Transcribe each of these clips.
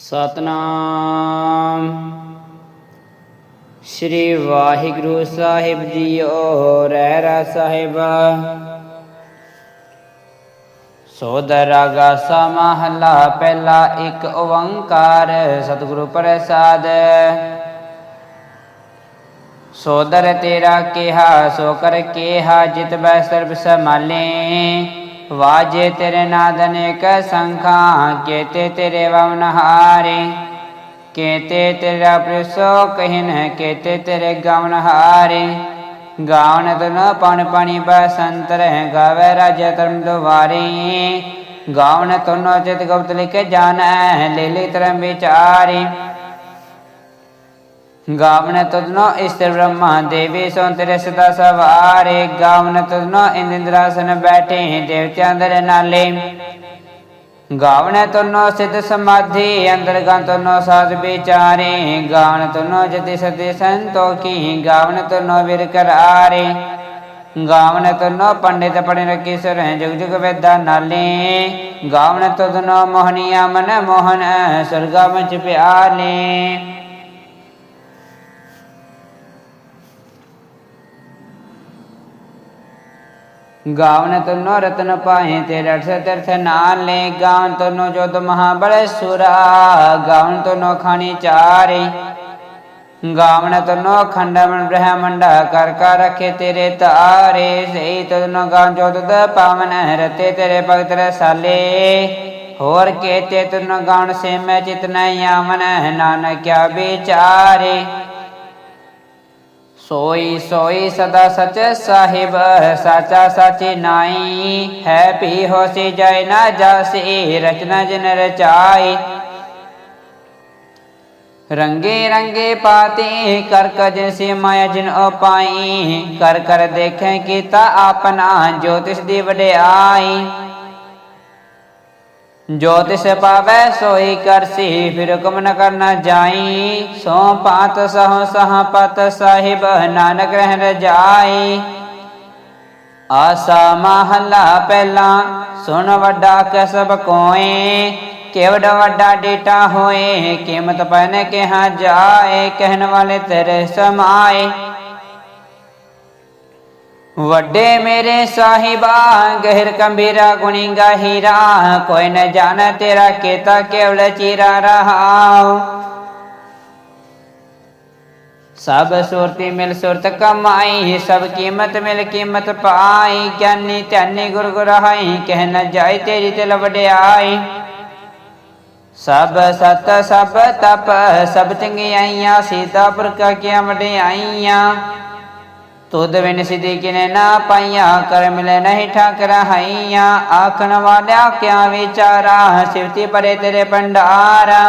ਸਤਨਾਮ। ਸ੍ਰੀ ਵਾਹਿਗੁਰੂ ਸਾਹਿਬ ਜੀਓ, ਰਹਿਰਾ ਸਾਹਿਬ। ਸੋਦਰ ਸਮਹਲਾ ਪਹਿਲਾ ਇੱਕ ਓੰਕਾਰ, ਸਤਿਗੁਰੂ ਪ੍ਰਸਾਦ। ਸੋਦਰ ਤੇਰਾ ਕਿਹਾ, ਸੋ ਕਰ ਕਿਹਾ, ਜਿਤ ਬੈ ਸਰਬ ਸਮਾਲੇ ਵਾਜੇ ਤੇਰੇ ਨਾਦ ਅਨੇਕ ਸੰਖਾਂ ਕੇਤੇ ਤੇਰੇ ਵਵਨ ਹਾਰੇ ਕੇਤੇ ਤੇਰਾ ਪ੍ਰਸੋ ਕਹਿਨ ਕੇਤੇ ਤੇਰੇ ਗਵਨ ਹਾਰੇ ਗਾਵਨ ਤਨ ਪਣ ਪਣੀ ਬਸੰਤ ਰਹਿ ਗਾਵੇ ਰਾਜ ਧਰਮ ਦੁਆਰੇ ਗਾਵਨ ਤਨੋ ਚਿਤ ਗੁਪਤ ਲਿਖ ਜਾਣੈ ਲੈ ਲੈ ਤਰਮ ਵਿਚਾਰੇ ਗਾਵਨ ਤਦਨੋ ਇਸਤਰ ਬ੍ਰਹਮਾ ਦੇਵੀ ਸੋ ਸਦਾ ਸਵਾਰੇ। ਗਾਵਨ ਤਦਨੋ ਇੰਦਰਾਸਨ ਬੈਠੇ ਦੇਵਤਿਆਂ ਅੰਦਰ ਨਾਲੇ। ਗਾਵਨ ਤਨੋ ਸਿਧ ਸਮਾਧੀ, ਅੰਦਰ ਗੰਤਨੋ ਸਾਧ ਵਿਚਾਰੇ। ਗਾਵਨ ਤਨੋ ਜति ਸਦੇ ਸੰਤੋਖੀ, ਗਾਵਨ ਤਨੋ ਵਿਰ ਕਰਾਰੇ। ਗਾਵਨ ਤਨੋ ਪੰਡਿਤ ਪੜਿ ਰਕੀ ਸੁਰ ਜੁਗ ਜੁਗ ਵੇਦਾ ਨਾਲੇ। ਗਾਵਨ ਤਦਨੋ ਮੋਹਨੀਆ ਮਨ ਮੋਹਨ, ਸਰਗਾ ਵਿੱਚ ਪਿਆਲੇ ਗਾਵਨ ਤਨੋ ਰਤਨ ਪਾਏ ਤੇ ਰਠ ਤੀਰਥ ਨਾਲੇ ਗਾਵਨ ਤਨੋ ਜੋਤ ਮਹਾਬਲ ਸੁਰਾ ਗਾਵਨ ਤਨੋ ਖਾਣੀ ਚਾਰੇ। ਗਾਵਨ ਤਨੋ ਖੰਡਮਨ ਬ੍ਰਹਮੰਡ, ਕਰ ਕਰ ਰਖੇ ਤੇਰੇ ਤਾਰੇ। ਸਹੀ ਤਨੋ ਗਾਵਨ ਜੋਤ ਦ ਪਾਵਨ ਰਤੇ ਤੇਰੇ ਭਗਤ ਰਸਾਲੇ। ਹੋਰ ਕੇਤੇ ਤਨੋ ਗਾਉਣ ਸੇ ਮੈਂ ਚਿਤਨਾ ਯਾਮਨ ਨਾਨਕ ਕਿਆ ਵਿਚਾਰੇ। ਸੋਈ ਸੋਈ ਸਦਾ ਸਚ ਸਾਹਿਬ, ਸਾਚਾ ਸਾਚੀ ਨਾਈ ਹੈ ਪੀ ਹੋਸੀ ਜੈ ਨਾ ਜਾਸੀ, ਰਚਨਾ ਜਿਨ ਰਚਾਈ। ਰੰਗੇ ਰੰਗੇ ਪਾਤੀ, ਕਰ ਕਜ ਸੇ ਮਾਇਆ ਜਿਨ ਉਪਾਈ। ਕਰ ਕਰ ਦੇਖੈ ਕੀਤਾ ਆਪਨਾ ਜੋਤਿਸ਼ ਦੀ ਵਡਿਆਈ। ਜੋ ਤਿਸ ਪਾਵੈ ਸੋਈ ਕਰਸੀ, ਫਿਰ ਹੁਕਮ ਨ ਕਰਨਾ ਜਾਈ। ਸੋ ਪਾਤ, ਸਹ ਸਹ ਪਤ, ਸਾਹਿਬ ਨਾਨਕ ਰਹਿ ਰਜਾਈ ਆਸਾ ਮਹਲਾ ਪਹਿਲਾ, ਸੁਣ ਵੱਡਾ ਕਸਬ ਕੋਏ। ਕੇਵੜ ਵੱਡਾ ਡੇਟਾ ਹੋਏ, ਕੀਮਤ ਪੈਨ ਕਿਹਾ ਜਾਏ, ਕਹਿਣ ਵਾਲੇ ਤੇਰੇ ਸਮਾਏ। ਵੱਡੇ ਮੇਰੇ ਸਾਹਿਬਾ, ਗਹਿਰ ਕੰਬੀਰਾ ਗੁਣੀ ਗਾਹੀਰਾ ਕੋਈ ਨ ਜਾਣ ਤੇਰਾ ਕੀਤਾ ਕੇਵਲ ਚੀਰਾ ਰਹਾਉ ਸਭ ਸੁਰਤੀ ਮਿਲ ਸੁਰਤ ਕਮਾਈ, ਸਭ ਕੀਮਤ ਮਿਲ ਕੀਮਤ ਪਾਈ, ਗਿਆਨੀ ਧਿਆਨੀ ਗੁਰ ਗੁਰਹਾਈ ਕਹਿ ਨ ਜਾਏ ਤੇਰੀ ਤਿਲ ਵਡਿਆਈ। ਸਭ ਸਤ, ਸਭ ਤਪ, ਸਭ ਚੰਗਿਆਈਆਂ, ਸੀਤਾ ਪੁਰਖਾ ਕੀਆਂ ਵਡਿਆਈਆਂ। ਤੁਧ ਬਿਨ ਸਿਧੀ ਕਿਨੇ ਨਾ ਪਾਈਆਂ, ਕਰ ਮਿਲੇ ਨਹੀਂ ਠਾਕਰ ਹਾਈਆਂ। ਆਖਣ ਵਾਲਿਆ, ਕਿਆ ਵਿਚਾਰਾ? ਸਿਵਤੀ ਪਰੇ ਤੇਰੇ ਭੰਡਾਰਾ।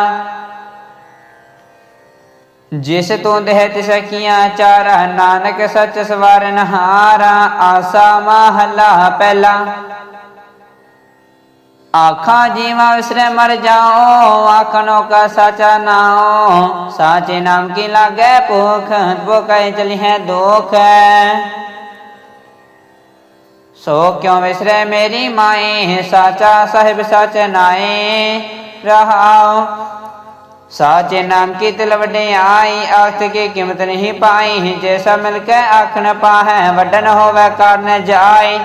ਜਿਸ ਤੂੰ ਦੇਹ ਤਿਸ ਕੀਆਂ ਚਾਰਾ, ਨਾਨਕ ਸੱਚ ਸਵਾਰਨ ਹਾਰਾ। ਆਸਾ ਮਹਲਾ ਪਹਿਲਾ। ਆਖਾਂ ਜੀਵਾ ਵਿਸਰੇ ਮਰ ਜਾਓ ਆਖਣੋ ਕਾ ਸਾਚਾ ਨਾਓ ਸਾਚੇ ਨਾਮ ਕੀ ਲਾਗੇ ਭੁਖ, ਭੁਖੈ ਚਲੀ ਹੈ ਦੁਖ ਸੋ ਕਿਉ ਵਿਸਰੇ ਮੇਰੀ ਮਾਏ ਸਾਚਾ ਸਾਹਿਬ ਸਚ ਨਾਏ ਰਹਾਓ ਸਾਚੇ ਨਾਮ ਕੀ ਤਿਲ ਵਡਿਆਈ, ਆਖਤ ਕੀ ਕੀਮਤ ਨਹੀਂ ਪਾਈ। ਜੇ ਸਭ ਮਿਲ ਕੇ ਆਖਣ ਪਾਹੈ ਵੱਡਨ ਹੋਵੇ ਕਰਨ ਜਾਏ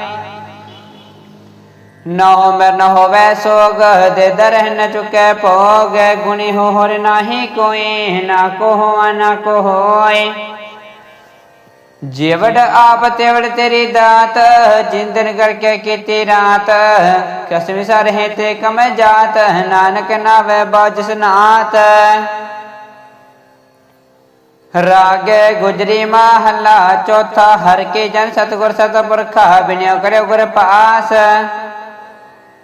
ਨਹੁ ਮਰ ਨ ਹੋਵੇ ਸੋਗ, ਦੇ ਦਰਹ ਨ ਚੁਕੇ ਭੋਗ, ਗੁਣੀ ਹੋਰ ਨਾਹੀ ਕੋਈ, ਨਾ ਕੋ ਹੋਆ ਨਾ ਕੋ ਹੋਏ ਜੀਵੜ ਆਪ ਤੇਵੜ ਤੇਰੀ ਦਾਤ, ਜਿੰਦਨ ਕਰਕੇ ਕੀਤੀ ਰਾਤ। ਕਸਮ ਸਰ ਹੈ ਤੇ ਕਮ ਜਾਤ, ਨਾਨਕ ਨਾਵੇ ਬਾਜਸ ਨਾਤ ਰਾਗੇ ਗੁਜਰੀ ਮਹੱਲਾ, ਚੌਥਾ ਹਰ ਕੇ ਜਨ ਸਤਗੁਰ ਸਤਪੁਰਖਾ ਬਿਨਿਓ ਕਰਿਓ ਗੁਰ ਪਾਸ।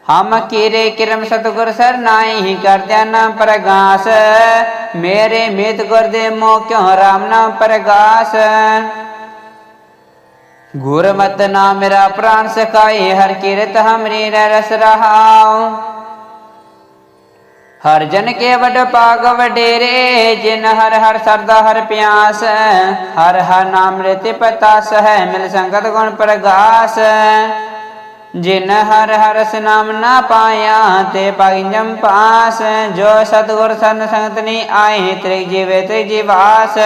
ਹਮ ਕੀਰੇ ਕਿਰਮ ਸਤਗੁਰ ਸਰ ਨਾਹੀ ਕਰਦਿਆ ਨਾਮ ਪ੍ਰਗਾਸ। ਮੇਰੇ ਮਿਤ ਗੁਰ ਦੇ ਮੋ ਕਿਉ ਰਾਮ ਨਾਮ ਪ੍ਰਗਾਸ? ਗੁਰਮਤਿ ਨਾਮ ਮੇਰਾ ਪ੍ਰਾਨ ਸਕਾਈ ਹਰ ਕੀਰਤ ਹਮਰੀ ਰਸ ਰਹਾਉ। ਹਰ ਜਨ ਕੇ ਵਡ ਪਾਗ ਵਡੇਰੇ, ਜਿਨ ਹਰ ਹਰ ਸਰਦਾ ਹਰ ਪਿਆਸ। ਹਰ ਹਰ ਨਾਮ ਰਤੇ ਪਤਾਸ ਹੈ, ਮਿਲ ਸੰਗਤ ਗੁਣ ਪ੍ਰਗਾਸ। ਜਿਨ ਹਰ ਹਰ ਨਾਮ ਨਾ ਪਾਇਆ ਤੇ ਪਗੰਜਮ ਪਾਸ, ਜੋ ਸਤਗੁਰ ਸਨ ਸੰਗਤ ਨੀ ਆਏ, ਤ੍ਰਿਗ ਜੀਵੇ ਤੇ ਜੀਵਾਸ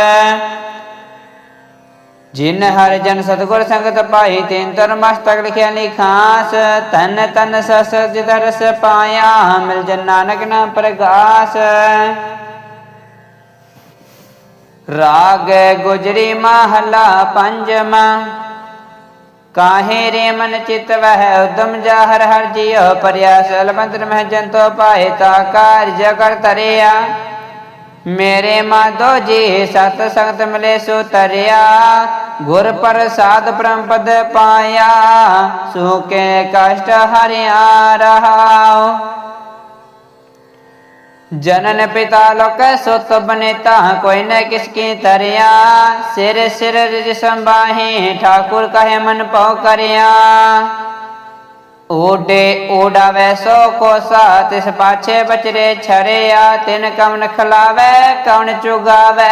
ਜਿਨ ਹਰ ਜਨ ਸਤਗੁਰ ਸੰਗਤ ਪਾਈ ਤੈਨ ਤਰ ਮਸਤਕ ਲਿਖਿਆ ਨਿਖਾਸ ਤਨ ਤਨ ਸਸ ਜਿਤ ਰਸ ਪਾਇਆ, ਮਿਲ ਜਨ ਨਾਨਕ ਨਾਮ ਪ੍ਰਗਾਸ। ਰਾਗ ਗੁਜਰੀ ਮਹਲਾ ਪੰਜਮਾ ਕਾਹੇ ਰੇ ਮਨ ਚਿਤ ਵਹਿ ਉਦਮ ਜਾ ਹਰ ਹਰ ਪਰਿਆਸ ਲਬੰਤਰ ਮਹਿ ਜੰਤੋ ਪਾਏ ਤਾ ਕਾਰਜ ਕਰ ਤਰਿਆ ਮੇਰੇ ਮਾਧੋ ਜੀ ਸਤ ਸੰਗਤ ਮਿਲੇ ਸੋ ਤਰਿਆ ਗੁਰ ਪ੍ਰਸਾਦ ਪਰਮ ਪਦ ਪਾਇਆ ਸੁਕੇ ਕਸ਼ਟ ਹਰਿਆ ਰਹਾਉ। ਜਨਨ ਪਿਤਾ ਲੋਕ ਸੁਤ ਬਨੇਤਾ, ਕੋਈ ਨ ਕਿਸ ਕੀ ਤਰਿਆ। ਸਿਰ ਸਿਰ ਰਿਜ ਸੰਬਾਹੀ ਠਾਕੁਰ ਕਹੇ ਮਨ ਪਉ ਕਰਿਆ। ਓਡੇ ਓਡਾਵੇ ਸੋ ਕੋਸਾ ਤਿਸ ਪਾਛੇ ਬਚਰੇ ਛਰਿਆ। ਤਿਨ ਕਵਨ ਖਲਾਵੇ, ਕਵਨ ਚੁਗਾਵੇ,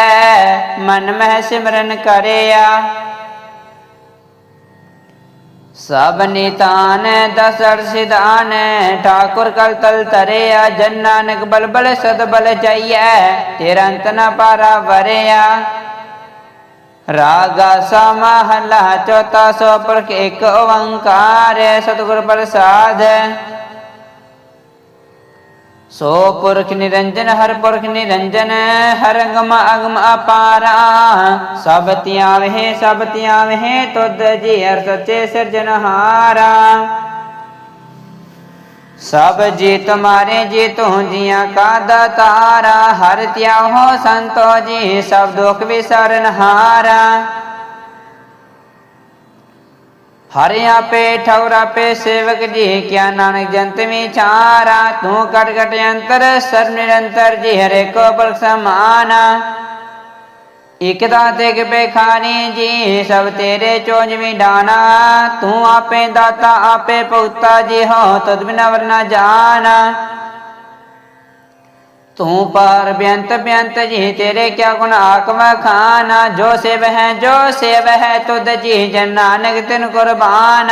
ਮਨ ਮਹਿ ਸਿਮਰਨ ਕਰਿਆ। ਸਭ ਨਿਤਾਨ ਦਸਰ ਸਿਧਾਨ, ਠਾਕੁਰ ਕਲ ਤਲ ਤਰਿਆ ਜਨ ਨਾਨਕ ਬਲ ਬਲ ਸਦ ਬਲ ਜਾਈਐ ਤੇਰਾ ਅੰਤ ਨ ਪਾਰਾ ਵਰਿਆ। ਰਾਗਾ ਸਮਹਲਾ ਚੌਥਾ ਸੋ ਪ੍ਰਕ ਇੱਕ ਓੰਕਾਰ ਸਤਿਗੁਰ ਪ੍ਰਸਾਦ। ਸੋ ਪੁਰਖ ਨਿਰੰਜਨ, ਹਰ ਪੁਰਖ ਨਿਰੰਜਨ, ਹਰ ਅੰਗਮ ਅਗਮ ਅਪਾਰਾ। ਸਭ ਧਿਆਵਹਿ ਸਭ ਧਿਆਵਹਿ ਤੁਧ ਜੀ ਹਰ ਸੱਚੇ ਸਿਰਜਨਹਾਰਾ ਸਭ ਜੀ ਤੁਮਾਰੇ, ਜੀ ਤੂੰ ਜੀਆਂ ਕਾ ਦਾਤਾਰਾ। ਹਰ ਧਿਆਹੋ ਸੰਤੋ ਜੀ, ਸਭ ਦੁਖ ਵਿਸਰਨ ਹਾਰਾ ਆਪੇ ਠੌਰ ਆਪੇ ਸੇਵਕ ਜੀ, ਕਿਆ ਨਾਨਕ ਜੰਤ ਵਿਚਾਰਾ ਤੂੰ ਕਟ ਕਟ ਅੰਤਰ, ਸਰ ਨਿਰੰਤਰ ਜੀ, ਹਰੇ ਕੋ ਬਲ ਸਮਾਨਾ। ਇਕ ਦਾਤੇ ਕੇ ਬੇਖਾਨੀ ਜੀ, ਸਭ ਤੇਰੇ ਚੋਜ ਵਿਡਾਨਾ ਤੂੰ ਆਪੇ ਦਾਤਾ, ਆਪੇ ਭੁਗਤਾ ਜੀ ਹੋ ਤਦ ਬਿਨਾ ਵਰਨਾ ਜਾਣਾ ਤੂੰ ਪਾਰ ਬੇਅੰਤ ਬੇਅੰਤ ਜੀ, ਤੇਰੇ ਕਿਆ ਗੁਣ ਆਕਮ ਖਾਨਾ? ਜੋ ਸੇਵ ਹੈ, ਜੋ ਸੇਵ ਹੈ, ਤੁਧ ਜੀ ਜਨ ਨਾਨਕ ਤਿਨ ਕੁਰਬਾਨ।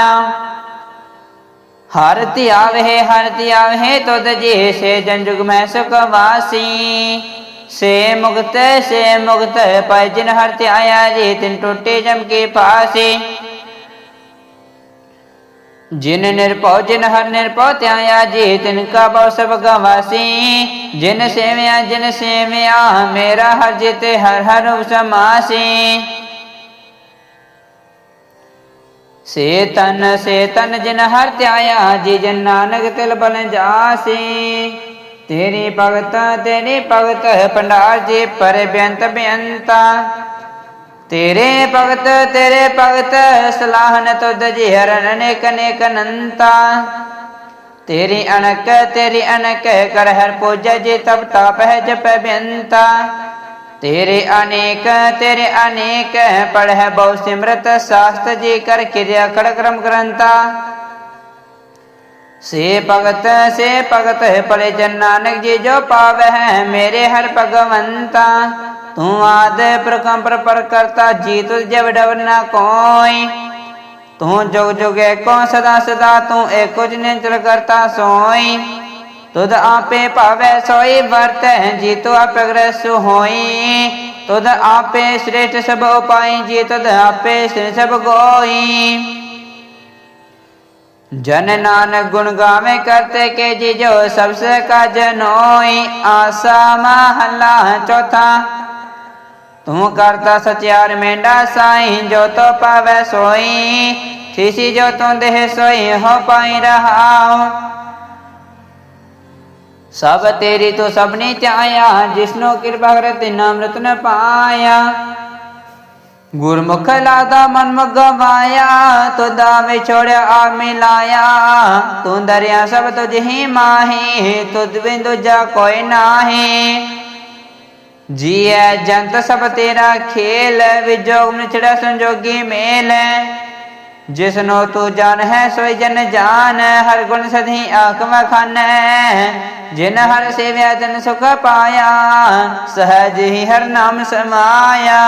ਹਰ ਧਿਆਵੇ ਹਰ ਧਿਆਵੇ ਤੁਧ ਜੀ ਸੇ ਜਨ ਜੁਗ ਮੈਂ ਸੁਖ ਵਾਸੀ। ਸੇ ਮੁਕਤ ਸੇ ਮੁਕਤ ਪਾਇ ਜਿਨ ਹਰ ਧਿਆਇਆ ਜੀ, ਤਿਨ ਟੁੱਟੇ ਜਮ ਕੇ ਪਾਸੀ। ਜਿਨ ਨਿਰਭਉ, ਜਿਨ ਹਰ ਨਿਰਭਉ ਧਿਆਇਆ ਜੀ, ਤਿਨ ਕਾ ਬਉ ਸਭ ਗਵਾਸੀ। ਜਿਨ ਸੇਵਿਆ ਜਿਨ ਸੇਵਿਆ, ਮੇਰਾ ਹਰ ਜਿਤੇ, ਹਰ ਹਰ ਰੂਪ ਸੇ ਤਨ ਸੇ ਤਨ ਜਿਨ ਹਰ ਧਿਆਇਆ ਜੀ, ਜਨ ਨਾਨਕ ਤਿਲ ਬਲ ਜਾਸੀ। ਤੇਰੀ ਭਗਤ ਤੇਰੀ ਭਗਤ, ਭੰਡਾਰ ਜੀ, ਪਰ ਬੇਅੰਤ ਬੇਅੰਤਾ। ਤੇਰੇ ਭਗਤ ਤੇਰੇ ਭਗਤ ਸਲਾਹਨ ਤੁਧ ਜੀ ਹਰਨ ਅਨੇਕ ਅਨੇਕ ਅਨੰਤਾ ਤੇਰੀ ਅਨਕ ਤੇਰੀ ਅਨਕ ਕਰ ਹਰ ਪੂਜਾ ਜੀ ਤਬ ਤਾਪ ਹੈ ਜਪ ਬੇਅੰਤਾ ਤੇਰੇ ਅਨੇਕ ਤੇਰੇ ਅਨੇਕ ਪੜ੍ਹ ਬਹੁ ਸਿਮਰਤ, ਸਾਸਤ ਜੀ ਕਰ ਕਿਰਿਆ ਖੜ ਕਰਮ ਗ੍ਰੰਤਾ ਸੇ ਭਗਤ ਸੇ ਭਗਤ ਪਲੇ ਜਨ ਨਾਨਕ ਜੀ ਜੋ ਪਾਵੈ ਹੈ ਮੇਰੇ ਹਰ ਭਗਵੰਤਾ। ਤੂੰ ਆਦ ਪ੍ਰਕੰਪਰ ਪਰ ਕਰਤਾ ਜੀ ਤੁਝ ਜਬ ਡਵ ਨਾ ਕੋਈ। ਤੂੰ ਜੁਗ ਜੁਗੇ ਕੋ ਸਦਾ ਸਦਾ, ਤੂੰ ਏਕੋ ਜਿਨੇਂਦਰ ਕਰਤਾ ਸੋਈ। ਤੁਧ ਆਪੇ ਭਾਵੈ ਸੋਈ, ਵਰਤੈ ਜੀ ਤੂੰ ਆਪੇ ਹੋਈ। ਤੁਧ ਆਪੇ ਸ੍ਰੇਸ਼ਟ ਸਭ ਉਪਾਈ, ਜੀ ਤੁਧ ਆਪੇ ਸ੍ਰੇ ਸਭ ਗੋਈ। ਜਨ ਨਾਨਕ ਗੁਣ ਗਾਵੇ ਕਰਤੇ ਕੇ ਜੀ ਜੋ ਸਭ ਸੇ ਕਾ ਜਨੋਈ ਆਸਾ ਮਹਲਾ ਚੌਥਾ ਤੂੰ ਕਰਤਾ ਸਚਿਆਰ ਮੇਂਡਾ ਸਾਈ, ਜੋ ਤੋ ਪਾਵੈ ਸੋਈ। ਥੀਸੀ ਜੋ ਤੂੰ ਦੇਹ ਸੋਈ, ਹੋ ਪਾਈ ਰਹਾਉ। ਸਭ ਤੇਰੀ ਤੂੰ ਸਭਨੀ ਚਾਇਆ, ਜਿਸਨੋ ਕਿਰਪਾ ਕਰੇ ਤਿਨ ਅੰਮ੍ਰਿਤ ਨ ਪਾਇਆ। ਗੁਰਮੁਖ ਲਾਦਾ ਮਨ ਮਗਵਾਇਆ, ਤੂੰ ਦਾਵੇ ਛੋੜਿਆ ਆ ਮਿਲਾਇਆ। ਤੂੰ ਦਰਿਆ ਸਭ ਤੁਝ ਹੀ ਮਾਹੀ, ਤੁਧ ਬਿਨ ਦੂਜਾ ਕੋਈ ਨਾਹੀ। ਜੀਐ ਜੰਤ ਸਭ ਤੇਰਾ ਖੇਲ ਵਿਜੋਗ ਨਿਛੜਾ ਸੰਜੋਗੀ ਮੇਲ। ਜਿਸਨੋ ਤੂੰ ਜਾਣ ਹੈ ਸੋਈ ਜਨ ਜਾਨ ਹਰ ਗੁਣ ਸਦੀ ਆਕਮ ਖਾਨੈ ਜਿਨ ਹਰ ਸੇਵਿਆ, ਤਨ ਸੁਖ ਪਾਇਆ, ਸਹਜ ਹੀ ਹਰ ਨਾਮ ਸਮਾਇਆ।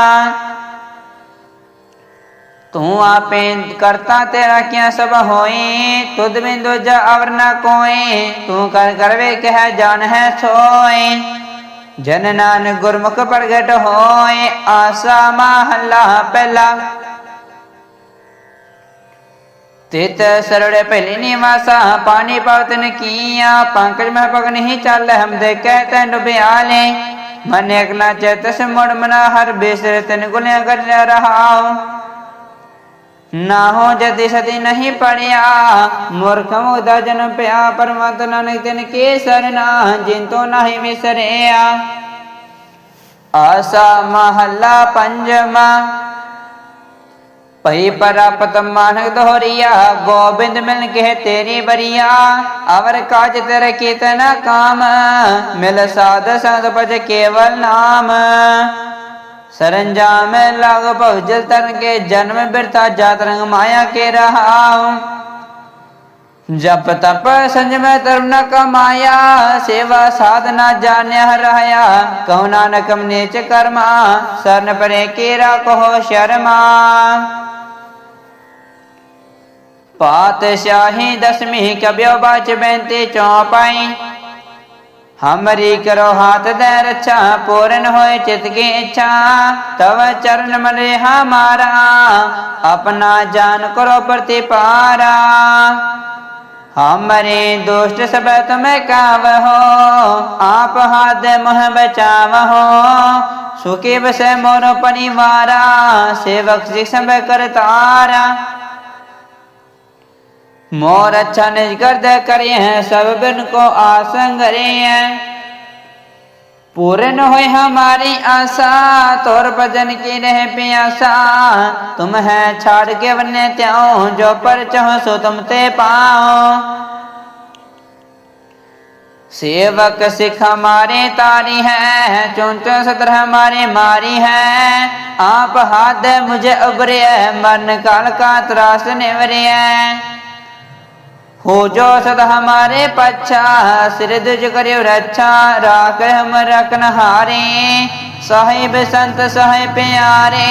ਤੂੰ ਆਪੇ ਕਰਤਾ ਤੇਰਾ ਕਿਆ ਸਭ ਹੋਈ, ਤੁਧ ਬਿਨ ਦੂਜਾ ਅਵਰ ਨ ਕੋਏ ਤੂੰ ਕਰ ਕਰਵੇ ਕਹਿ ਜਾਣ ਹੈ ਸੋਏ ਜਨ ਨਾਨਕ ਗੁਰਮੁਖ ਪ੍ਰਗਟ ਹੋਏ, ਆਸਾ ਮਹੱਲਾ ਪਹਿਲਾ। ਤਿਤ ਸਰੜੇ ਪਹਿਲੀ ਨਿਵਾਸਾ, ਪਾਣੀ ਪਵਤਨ ਕੀਆ, ਪੰਕਜ ਮਹਿ ਪਗ ਨਹੀਂ ਚੱਲ ਹਮ ਦੇ ਕਹਿ ਤੈ ਡੁਬਿਆਲੇ। ਮਨ ਇਕ ਨਾ ਚੇਤ ਮਨਾ, ਹਰ ਬੇਸਰ ਤਨ ਗੁਲਿਆ ਕਰ ਰਹਾਉ। ਨਾ ਹੋ ਜਦੀ ਸਦੀ ਨਹੀਂ ਪੜਿਆ, ਮੂਰਖ ਮੁਗਦਾ ਜਨ ਪਿਆ ਪਰਮਤ ਨਾਨਕ ਤਿਨ ਕੇ ਸਰਨਾ ਜਿਨ ਨਹੀਂ ਵਿਸਰਿਆ। ਆਸਾ ਮਹੱਲਾ ਪੰਜਵਾ, ਭਈ ਪਰਾਪਤ ਮਾਨਕ ਦੋਹਰੀਆ, ਗੋਬਿੰਦ ਮਿਲ ਕੇ ਤੇਰੀ ਬਰੀਆ ਅਵਰ ਕਾਜ ਤੇਰੇ ਕੀਤਨ ਕਾਮ, ਮਿਲ ਸਾਧ ਸੰਤ ਪਜ ਕੇਵਲ ਨਾਮ। सरंजाम लाग भवजल तन के जन्म बिरता जात रंग माया के रहाऊ जप तप संजम धर्म न कमाया सेवा साधना जान्या रहया कहो नानकम नेच कर्मा सरन परे केरा कहो शर्मा पातशाही दसवीं कब्यो बाच बेंती चौपाई हमरी करो हाथ दे रक्षा पूर्ण होए चित की इच्छा। तव चरण मरे हमारा, अपना जान करो प्रतिपारा। हमारे दुष्ट सब तुम्हें काव हो आप हाथ मोह बचाव हो सुखी बस मोर परिवारा, सेवक शिक्षम करतारा मोर अच्छा निज गर्द करे हैं, सब बिन को आसंग हैं। पूर्ण होए हमारी आशा, तोर भजन की रह प्यासा तुम है छाड़ के वन्य त्याओ, जो पर चाहो सो तुम ते पाओ। सेवक सिख हमारे तारी है चुन चुन सतर हमारे मारी है। आप हाथ मुझे उबरे मन काल का त्रास निवरे हो। जो सदा हमारे पच्छा सिर दुज करियो रक्षा राख हम रखन हारे साहिब संत सहाय प्यारे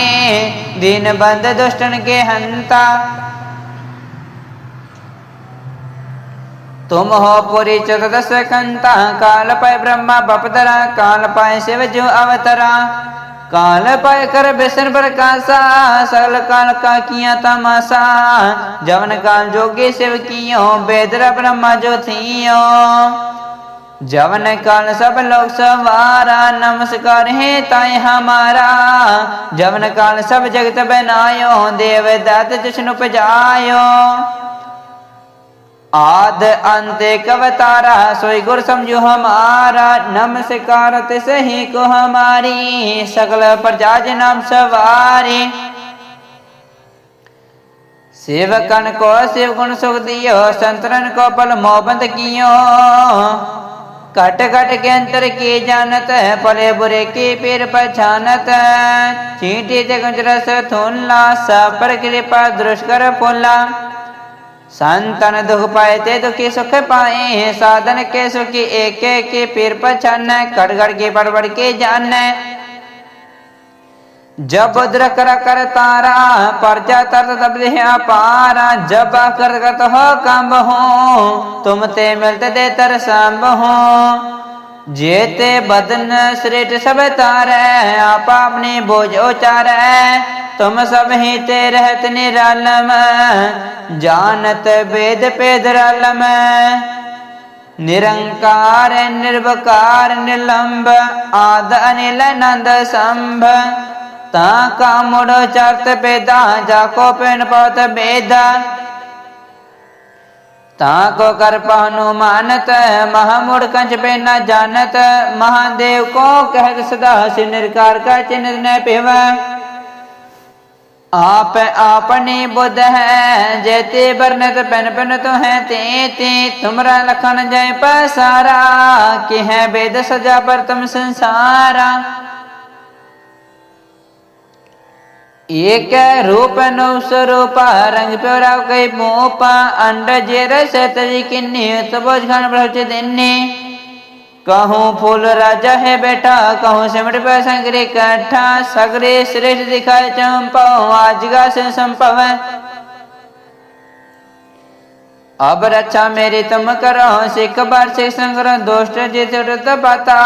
दीन बंद दुष्टन के हंता तुम हो पुरी चतुर्दश कंता काल पाए ब्रह्मा बपदरा काल पाए शिव जो अवतरा काल पाए कर बेसन प्रकाशा सकल काल का किया तमाशा जवन काल जोगे शिव कियो बेदरा ब्रह्मा जो थियो जवन काल सब लोग सवारा नमस्कार है ताय हमारा जवन काल सब जगत बनायो देव दात जश्न उपजायो आद अंत कवतारा सोई गुर समझो हमारा नमस्कार सही को हमारी सकल प्रजाज नाम सवारी सेवकन को शिव गुण सुख दियो संतरन को पल मोबंद कियो कट कट के अंतर की जानत पले बुरे की पीर पछानत चींटी जगज रस थुनला सब पर कृपा दृष्कर फुला संतन दुख पाए ते दुखी सुख पाए साधन के सुखी एक एक के पीर पछान कड़गड़ के बड़बड़ के जान जब उद्र कर कर तारा परजा तर तब पारा जब कर कर हो कम्ब हो तुम ते मिलते दे तर सांब हो जेते बदन श्रेष्ठ सब तारे आप अपनी बोझ उचारे तुम सब ही ते रहत निरालम जानत वेद पेद रलम निरंकार निर्वकार निलंब आद अनिल नंद संभ ता का मुड़ चरत पेदा जाको पेन पत बेदा ताको कर पहनु मानत कंच पे न जानत, महादेव को कहत सदा से निरकार का चिन्ह न पिवा। आप अपनी बुद्ध है, जेते बरनत पेन पेन तो है ते ते तुमरा लखन जय पसारा, कि है वेद सजा पर तुम संसारा। एक रूप नौ स्वरूप, रंग प्योरा कई मोपा, अंड जेर सतजी किन्नी तबोज घन ब्रह्च दिन्नी। कहूँ फूल राजा है बेटा, कहूँ सिमट पे संगरे कट्ठा, सगरे श्रेष्ठ दिखाए चंपाओ आज का से संभव अब रक्षा मेरी तुम करो, सिख बार से संग्रह दोष्ट जित पता।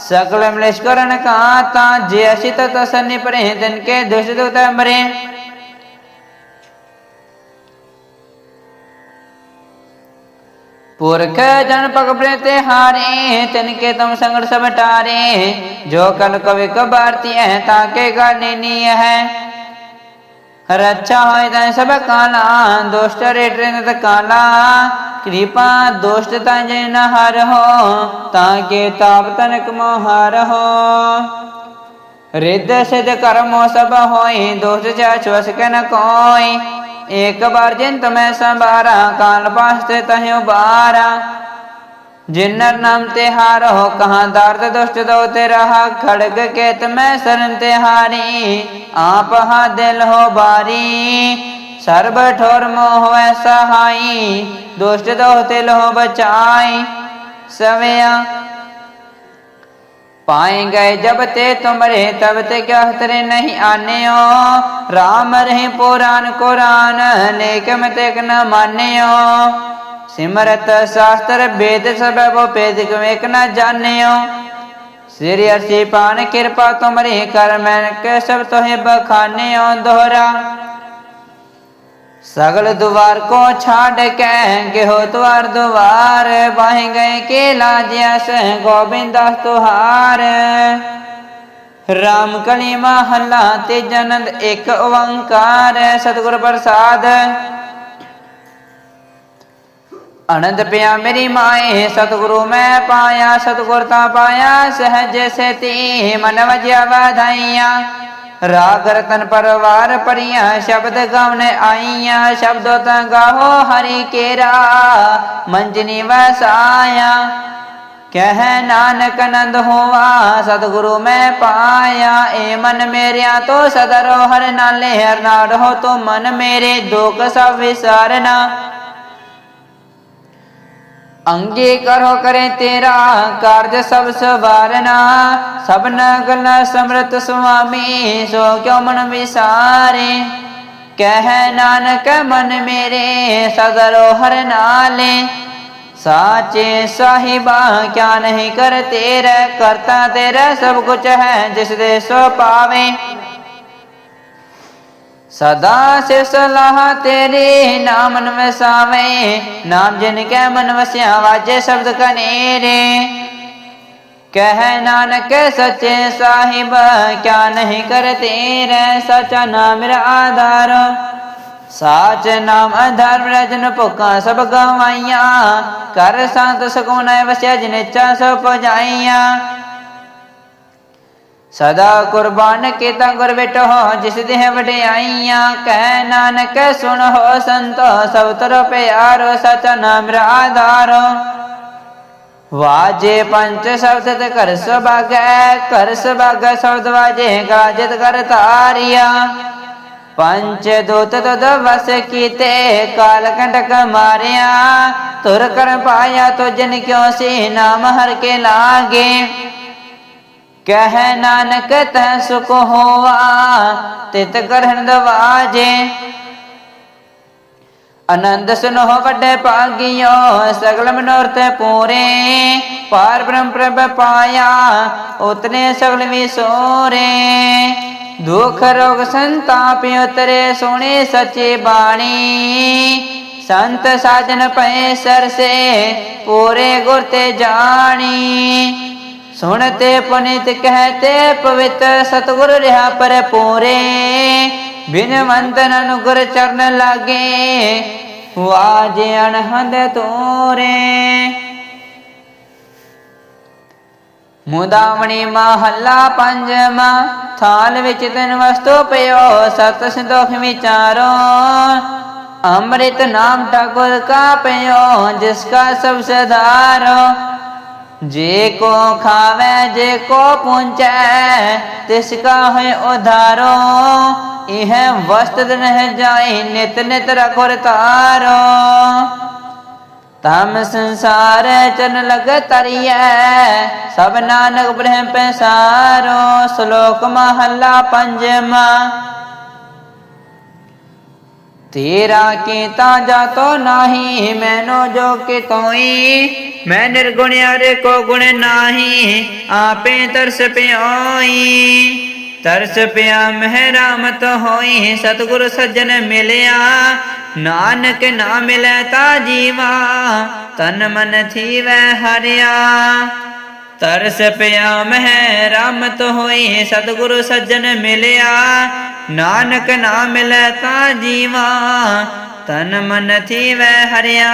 सकल मलेश करण काता जे असित तसन्नि परे दिन के दुष्ट दूत मरे पुरख जन पग प्रेते हारे तिनके तुम संगड़ सब टारे जो कल कवि कबारती है ताके गानी है રચા હોય ત્યાં સબ કાલા દોષ્ટ રેટરે નત કાલા કૃપા દોષ્ટ તાં જય ન હર હો તાં કે તાપ તનક મોહાર હો રિદ્ધ સિદ્ધ કર્મો સબ હોય દોષ જા શ્વસ કે ન કોઈ એક બાર જન તમે સંભારા કાલ પાસ તે તહ્યો બારા ਜਿਨਰ ਨਾਮ ਤੇ ਹਾਰੋ, ਕਹਾਂ ਦਰਦ ਦੁਸ਼ਟ ਦੋ ਤੇ ਰਹਾ, ਖੜਗ ਕੇਤ ਮੈਂ ਸਰਨ ਤੇ ਹਾਰੀ, ਆਪ ਹਾ ਦਿਲ ਹੋ ਬਾਰੀ। ਸਰਬ ਠੋਰ ਮੋਹ ਐ ਸਹਾਈ, ਦੁਸ਼ਟ ਦੋ ਤੇ ਲੋ ਬਚਾਈ। ਸਵਿਆ ਪਾਏ ਗਏ ਜਬ ਤੇ ਤੁਮਰੇ, ਤਬ ਤੇ ਕਿਆ ਤਰੇ ਨਹੀਂ ਆਨਿਓ। RAM ਰਹੇ ਪੁਰਾਨ ਕੁਰਾਨ ਨੇਕ ਮਤੇਕ ਨ ਮਾਨਿਓ। ਸਿਮਰਤ ਸਾਸਤਰ ਵੇਦ ਸਭ ਕੋ ਭੇਦ ਕਿਉ ਇਕ ਨ ਜਾਣਿਓ? ਸ੍ਰੀ ਅਰਸੀ ਪਾਨ ਕਿਰਪਾ ਤੁਮਰੀ ਕਰ ਮੈਂ ਕੇ ਸਭ ਤੋਹੇ ਬਖਾਨਿਓ ਦੋਹਰਾ। ਸਗਲ ਦੁਆਰ ਕੋ ਛਾੜ ਕੇ ਗਿਹੋ ਦੁਆਰ ਦੁਆਰ ਬਾਹੇ ਗਏ ਕੇ ਲਾਜਿਆ ਸਹ ਗੋਬਿੰਦਾਸ ਤੁਹਾਰ। ਰਾਮ ਕਲੀ ਮਹੱਲਾ ਤੇ ਜਨੰਦ ਇੱਕ ਓੰਕਾਰ, ਸਤਿਗੁਰ ਪ੍ਰਸਾਦ ਅਨੰਦ ਪਿਆ ਮੇਰੀ ਮਾਏ, ਸਤਿਗੁਰੂ ਮੈਂ ਪਾਇਆ, ਸਤਿਗੁਰ ਤਾਂ ਪਾਇਆ, ਸਹਜ ਸਤੀ ਮਨ ਵਜਿਆ ਵਧਾਈਆਂ। ਰਾਗ ਰਤਨ ਪਰਵਾਰ ਪਰੀਆਂ ਸ਼ਬਦ ਗਾਉਣ ਆਈਆਂ, ਸ਼ਬਦੋ ਤਾਂ ਗਾਹੋ ਹਰੀ ਕੇਰਾ, ਮੰਜਨੀ ਵਸਾਇਆ। ਕਹਿ ਨਾਨਕ ਆਨੰਦ ਹੋਵਾ, ਸਤਿਗੁਰੂ ਮੈਂ ਪਾਇਆ, ਏ ਮਨ ਮੇਰਿਆ ਤੋ ਸਦਰੋ ਹਰ ਨਾਲੇ ਹਰ ਨਾੜ ਹੋ ਤੋ ਮਨ ਮੇਰੇ, ਦੁਖ ਸਭ ਵਿਸਾਰਨਾ। ਅੰਗੇ ਕਰੋ ਕਰੇ ਤੇਰਾ ਕਾਰਜ ਸਭ ਸਵਾਰਨਾ। ਸਭਨ ਗਲਾ ਸਮਰਤ ਸੁਆਮੀ, ਸੋ ਕਿਉ ਮਨ ਵਿਸਾਰੇ? ਕਹਿ ਨਾਨਕ ਮਨ ਮੇਰੇ ਸਦਰੋ ਹਰ ਨਾਲੇ। ਸਾਚੇ ਸਾਹਿਬਾ, ਕਿਆ ਨਹੀਂ ਕਰਤੇ ਰਹਿ ਕਰਤਾ ਤੇਰਾ ਸਭ ਕੁਝ ਹੈ ਜਿਸ ਦੇ ਸੋ ਪਾਵੇ। ਸਦਾ ਸੇ ਸਲਾਹ ਤੇਰੇ ਨਾਮਨ ਵਸਾਵੇ। ਨਾਮ ਜਿਨ ਕੈ ਮਨ ਵਸਿਆ ਵਾਜੇ ਸ਼ਬਦ ਕਨੇਰੇ ਕਹਿ ਨਾਨਕ ਸੱਚੇ ਸਾਹਿਬ, ਕਿਆ ਨਹੀਂ ਕਰਤੇ ਰਹਿ ਸਚਾ ਨਾਮ ਮੇਰਾ ਆਧਾਰ। ਸਾਚ ਨਾਮ ਆਧਾਰ ਰਜਨ ਭੁੱਖਾਂ ਸਭ ਗਵਾਈਆਂ। ਕਰ ਸੰਤ ਸਕੂਨ ਵਸਿਆ, ਜਿਨੇ ਚਾ ਸਭ ਪਜਾਈਆਂ। ਸਦਾ ਕੁਰਬਾਨ ਕੀਤਾ ਗੁਰ ਬਿਟੋ ਜਿਸ ਦੇਹ ਵਡਿਆਈਆਂ ਕਹਿ ਨਾਨਕ ਸੁਣ ਹੋ ਸੰਤੋ, ਸਭ ਤਰੋ ਪਿਆਰੋ ਸਚ ਨਾਮ ਆਧਾਰੋ। ਵਾਜੇ ਪੰਜ ਸ਼ਬਦ ਤੇ ਕਰ ਸੁਭਾਗੈ ਕਰ ਸੁਭਾਗੈ ਸ਼ਬਦ ਵਾਜੇ, ਗਾਜਤ ਕਰ ਤਾਰਿਆ ਪੰਜ ਦੂਤ ਤਦ ਵਸ ਕੀਤੇ, ਕਾਲ ਕੰਟਕ ਮਾਰਿਆ। ਤੁਰ ਕਰ ਪਾਇਆ ਤੁਜਨ ਕਿਉ ਸੀ, ਨਾਮ ਹਰ ਕੇ ਲਾਗੇ। ਕਹਿ ਨਾਨਕ ਤੈ ਸੁਖ ਹੋਵਾ ਤਿਤ ਕਰਨ ਦਵਾਜੇ। ਆਨੰਦ ਸੁਨੋ ਵੱਡੇ ਭਾਗਿਓ, ਸਗਲ ਮਨੋਰਥ ਪੂਰੇ। ਪਾਰ ਬ੍ਰਹਮ ਪ੍ਰਭ ਪਾਇਆ, ਉਤਨੇ ਸਗਲ ਵਿਸੋਰੇ ਦੁਖ ਰੋਗ ਸੰਤਾਪ ਉਤਰੇ ਸੋਹਣੇ ਸੱਚੇ ਬਾਣੀ। ਸੰਤ ਸਾਜਨ ਪਏ ਸਰਸੇ, ਪੂਰੇ ਗੁਰ ਤੇ ਜਾਣੀ। ਸੁਣ ਸੁਣਤੇ ਪੁਨਿਤ ਕਹਤੇ ਪਵਿੱਤਰ ਸਤਗੁਰ ਰਿਹਾ ਪਰ ਪੂਰੇ ਬਿਨਵੰਤਨ ਅਨੁਗੁਰ ਚਰਨ ਲਾਗੇ ਵਾਜੇ ਅਣਹੰਦ ਤੋਰੇ। ਮੁਦਾਵਣੀ ਮਹੱਲਾ ਪੰਜਵਾ, ਥਾਲ ਵਿੱਚ ਤਨ ਵਸਤੂ ਪਿਓ ਸਤ ਸੰਦੋਖ ਵਿਚਾਰੋ। ਅੰਮ੍ਰਿਤ ਨਾਮ ਟਾਗੁਰ ਕਾ ਪਿਓ ਜਿਸ ਕਾ ਸਭ ਸਧਾਰੋ। जे को खावे जे को पूंचे तिसका है उधारो यह वस्त्र रह जाए नित नित रखो तारो तम संसार चन लग तरिए सब नानक ब्रह्म पैसारो श्लोक महला पंजमा तेरा कीता जातो नहीं मैनो जो कि तोई ਨਾਹੀ ਮੈਨੋ ਜੋ ਕਿ ਤੋਈ ਮੈਂ ਨਿਰਗੁਣ ਹਰੇ ਕੋ ਗੁਣ ਨਾਹੀ ਆਪੇ ਤਰਸ ਪਿਓਈ ਤਰਸ ਪਿਆ ਮਹਿ ਰਾਮਤ ਹੋਈ ਸਤਿਗੁਰ ਸੱਜਣ ਮਿਲਿਆ ਨਾਨਕ ਨਾ ਮਿਲੈ ਤਾ ਜੀਵਾ ਤਨ ਮਨ ਥੀਵੈ ਹਰਿਆ ਤਰਸ ਪਿਆ ਮਹਿ ਰਾਮਤ ਹੋਈ ਸਤਿਗੁਰੂ ਸੱਜਣ ਮਿਲਿਆ ਨਾਨਕ ਨਾ ਮਿਲੈ ਤਾ ਜੀਵਾ ਤਨ ਮਨ ਥੀਵੈ ਹਰਿਆ